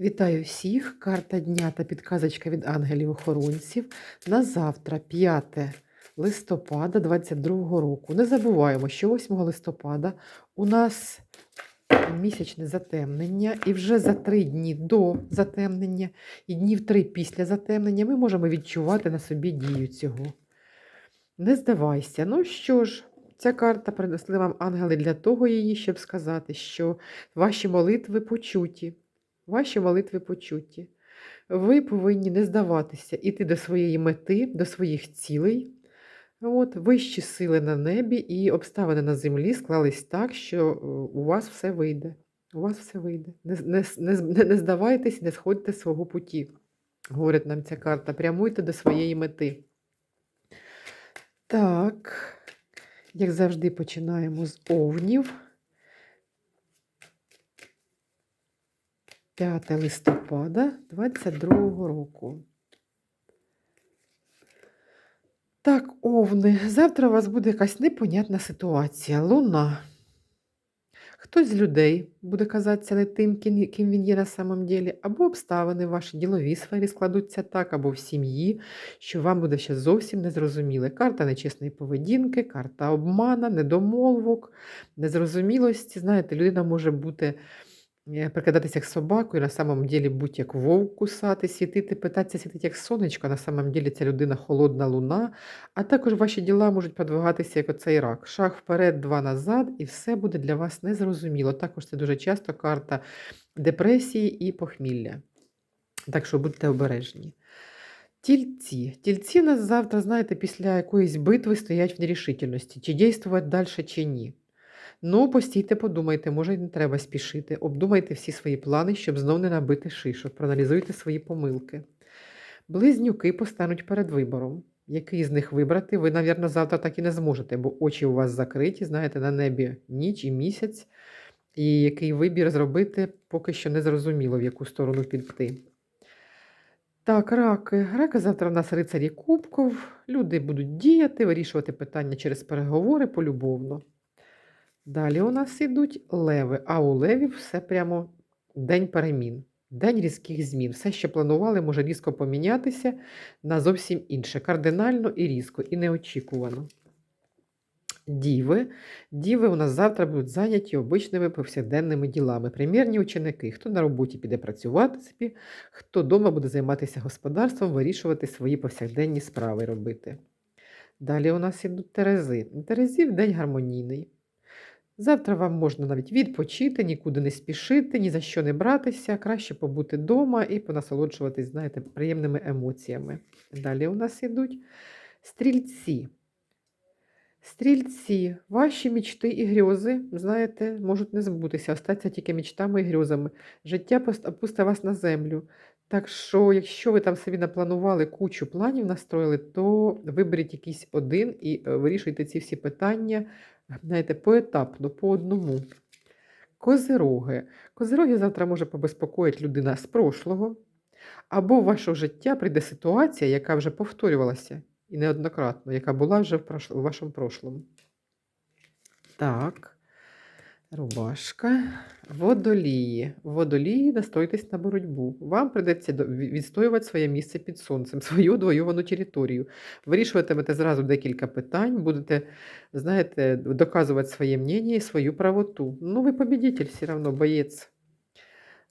Вітаю всіх! Карта дня та підказочка від ангелів-охоронців на завтра, 5 листопада 2022 року. Не забуваємо, що 8 листопада у нас місячне затемнення, і вже за три дні до затемнення і днів три після затемнення ми можемо відчувати на собі дію цього. Не здавайся. Ну що ж, ця карта принесли вам ангели для того її, щоб сказати, що ваші молитви почуті. Ваші молитви почуті. Ви повинні не здаватися, іти до своєї мети, до своїх цілей. От, Вищі сили на небі і обставини на землі склались так, що е, у вас все вийде. У вас все вийде. Не, не, не, не здавайтесь, не сходьте з свого путі, говорить нам ця карта. Прямуйте до своєї мети. Так, як завжди, починаємо з овнів. 5 листопада 22 року. Так, овни, завтра у вас буде якась непонятна ситуація. Луна. Хтось з людей буде казатися не тим, ким він є на самом ділі, або обставини в вашій діловій сфері складуться так, або в сім'ї, що вам буде ще зовсім незрозуміле. Карта нечесної поведінки, карта обмана, недомолвок, незрозумілості. Знаєте, людина може бути. Е, прикидатися як собаку і на самом ділі бути як вовк кусати, світити, питатися світити як сонечко, на самом ділі ця людина холодна луна, а також ваші діла можуть подвигатися як оцей рак. Шаг вперед, два назад, і все буде для вас незрозуміло. Також це дуже часто карта депресії і похмілля. Так що будьте обережні. Тільці. Тільці нас завтра, знаєте, після якоїсь битви стоять в нерішительності, чи дійствувати далі, чи ні. Ну, постійте, подумайте, може, не треба спішити. Обдумайте всі свої плани, щоб знов не набити шишок, проаналізуйте свої помилки. Близнюки постануть перед вибором. Який з них вибрати, ви, навірно, завтра так і не зможете, бо очі у вас закриті, знаєте, на небі ніч і місяць. І який вибір зробити, поки що не зрозуміло, в яку сторону піти. Так, раки. Раки завтра в нас рицарі кубків. Люди будуть діяти, вирішувати питання через переговори полюбовно. Далі у нас йдуть леви, а у левів все прямо день перемін, день різких змін. Все, що планували, може різко помінятися на зовсім інше. Кардинально і різко, і неочікувано. Діви. Діви у нас завтра будуть зайняті обичними повсякденними ділами. Примірні ученики, хто на роботі піде працювати собі, хто вдома буде займатися господарством, вирішувати свої повсякденні справи робити. Далі у нас ідуть терези. Терезів день гармонійний. Завтра вам можна навіть відпочити, нікуди не спішити, ні за що не братися, краще побути вдома і понасолоджуватись, знаєте, приємними емоціями. Далі у нас йдуть стрільці. Стрільці, ваші мічти і грьози, знаєте, можуть не збутися, остатися тільки мічтами і грьозами. Життя опусте вас на землю. Так що, якщо ви там собі напланували кучу планів настроїли, то виберіть якийсь один і е, вирішуйте ці всі питання знаєте, поетапно, по одному. Козироги. Козироги завтра може побезпокоїти людина з прошлого, або в ваше життя прийде ситуація, яка вже повторювалася і неоднократно, яка була вже в, вашому прошлому. Так. Рубашка. Водолії. Водолії, настройтесь на боротьбу. Вам придеться відстоювати своє місце під сонцем, свою двойовану територію. Вирішуватимете зразу декілька питань, будете, знаєте, доказувати своє мнення і свою правоту. Ну, ви побідітель, все одно, боєць.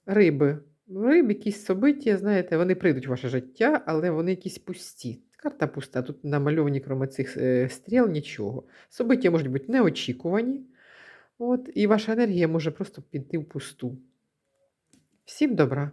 Риби. Риби, якісь собиття, знаєте, вони прийдуть в ваше життя, але вони якісь пусті. Карта пуста. Тут намальовані, крім цих е, стріл, нічого. Собиття можуть бути неочікувані. От, І ваша енергія може просто піти в пусту. Всім добра!